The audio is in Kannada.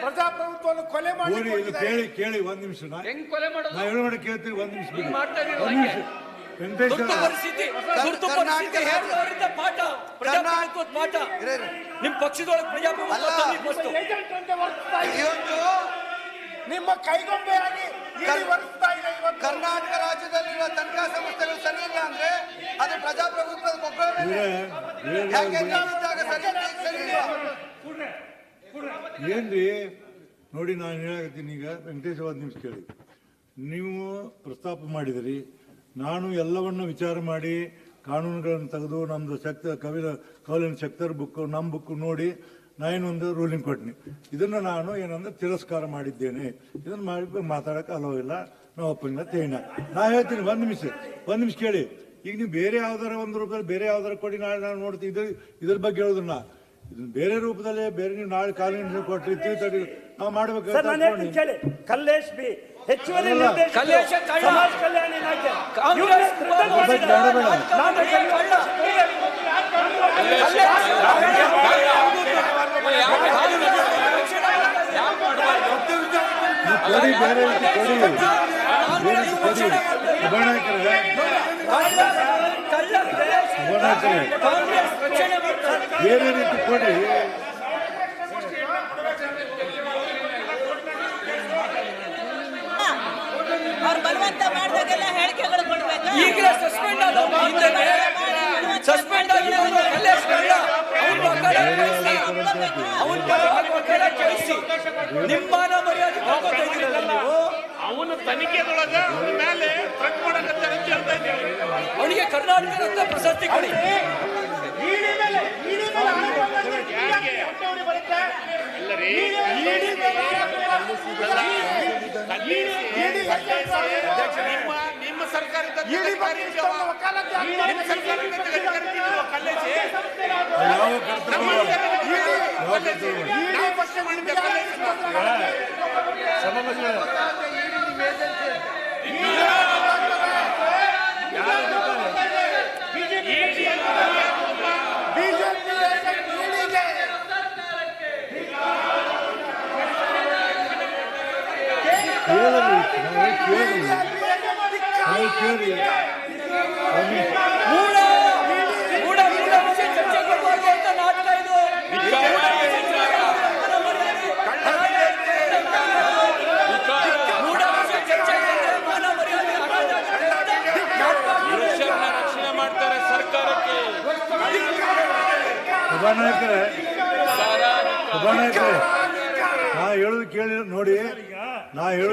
ಪ್ರಜಾಪ್ರಭುತ್ವವನ್ನು ಕೊಲೆ ಮಾಡಿ ಕೇಳಿ ಕೇಳಿ ಒಂದ್ ನಿಮಿಷ. ಹೇಳೋಣ ಕೇಳ್ತೀವಿ ಒಂದ್ ನಿಮಿಷ ಒಂದ್ ನಿಮಿಷ. ಪಾಠ. ನಿಮ್ ಪಕ್ಷದೊಳಗೆ ಪ್ರಜಾಪ್ರಭುತ್ವ. ನಿಮ್ಮ ಕೈಗೊಂಬೆಯಾಗಿ ಕರ್ನಾಟಕ ರಾಜ್ಯದಲ್ಲಿರುವ ತನಿಖಾ ಸಂಸ್ಥೆಗಳು ಸರಿ ಇಲ್ಲ ಅಂದ್ರೆ ಅದು ಪ್ರಜಾಪ್ರಭುತ್ವದ ಏನ್ರಿ? ನೋಡಿ ನಾನು ಹೇಳಕತ್ತೀನಿ ಈಗ ವೆಂಕಟೇಶವಾದ ನಿಮಿಷ ಕೇಳಿ. ನೀವು ಪ್ರಸ್ತಾಪ ಮಾಡಿದಿರಿ ನಾನು ಎಲ್ಲವನ್ನ ವಿಚಾರ ಮಾಡಿ ಕಾನೂನುಗಳನ್ನು ತೆಗೆದು ನಮ್ದು ಶಕ್ತ ಕವಿ ಕವಲಿನ ಶಕ್ತರ ಬುಕ್ ನಮ್ಮ ಬುಕ್ ನೋಡಿ ನಾನೇನೊಂದು ರೂಲಿಂಗ್ ಕೊಟ್ಟಿನಿ ಇದನ್ನು ನಾನು ಏನಂದ್ರೆ ತಿರಸ್ಕಾರ ಮಾಡಿದ್ದೇನೆ. ಇದನ್ನ ಮಾಡಿ ಮಾತಾಡಕ್ಕೆ ಇಲ್ಲ. ನಾವು ಒಪ್ಪಿಲ್ಲ ತೇನ ನಾ ಹೇಳ್ತೀನಿ ಒಂದು ನಿಮಿಷ ಒಂದು ನಿಮಿಷ ಕೇಳಿ. ಈಗ ನೀವು ಬೇರೆ ಯಾವ್ದಾರ ಒಂದು ರೂಪದಲ್ಲಿ ಬೇರೆ ಯಾವ್ದಾರ ಕೊಡಿ ನಾಳೆ ನಾನು ನೋಡ್ತೀನಿ. ಇದ್ರ ಇದ್ರ ಬಗ್ಗೆ ಹೇಳೋದನ್ನ ಇದನ್ನ ಬೇರೆ ರೂಪದಲ್ಲಿ ಬೇರೆ ನೀವು ನಾಳೆ ಕಾನೂನು ಕೊಟ್ಟರೆ ತಿರುತಡಿ ನಾವು ಮಾಡ್ಬೇಕು ಕಲ್ಲೇಶ್ ಬಿ ಹೆಚ್ಚುವರಿ ಕಲ್ಯಾಣ ಕೊಡಿ ಬೇರೆ ರೀತಿ ಕೊಡಿ. ಬೇರೆ ರೀತಿ ಕೊಡಿ. ಸುಬರ್ಣಾಕರೇ ಸುಬರ್ಣಾಕರೇ ಬೇರೆ ರೀತಿ ಕೊಡಿ ಅವ್ರು ಬಲವಂತ ಮಾಡಿದಾಗೆಲ್ಲ ಹೇಳಿಕೆಗಳು ಕೊಡ್ಬೇಕು ಈಗಲೇ ಸಸ್ಪೆಂಡ್ ಆದ ಸಸ್ಪೆಂಡ್ ಆಗಿರೋದು ಕಲ್ಲೇಶ್ ಕಳ್ಳ ಅವ್ನ ಅವನ ಮಕ್ಕಳ ನಿಮ್ಮ ತನಿಖೆದೊಳಗ ಅವನ ಮೇಲೆ ಟ್ರಕ್ ಮಾಡಕತ್ತಾರೆ ಅಂತ ಹೇಳ್ತಾ ಇದ್ದೀವಿ ಅವನಿಗೆ ಕರ್ನಾಟಕ ರತ್ನ ಪ್ರಶಸ್ತಿ ಕೊಡಿ. ನಿಮ್ಮ ನಿಮ್ಮ ಸರ್ಕಾರದ ಸರ್ಕಾರದ ಏಜೆಂಟ್ ಇಡೀಗೆ ಕೇಳಲಿ ನಾವು ಕೇಳಿ ನಾವು ಕೇಳಿ ಒಂದ್ ನಿಮಿಷ. ಮೂಡ ಮೂಡ ಮೂಡ ವಿಷಯ ಚರ್ಚೆಗೆ ಬರ್ಬಾರ್ದು ಅಂತ ನಾಟಕ ಇದು ಮೂಡ ವಿಷಯ ಚರ್ಚೆಗೆ ಬಂದ್ರೆ ಮಾನ ಮರ್ಯಾದೆ ಮನುಷ್ಯರನ್ನ ರಕ್ಷಣೆ ಮಾಡ್ತಾರೆ ಸರ್ಕಾರಕ್ಕೆ ಸಭಾನಾಯಕರೇ ಸಭಾನಾಯಕರೇ ನಾ ಹೇಳುದು ಕೇಳಿ ನೋಡಿ. ನಾ ಹೇಳೋದು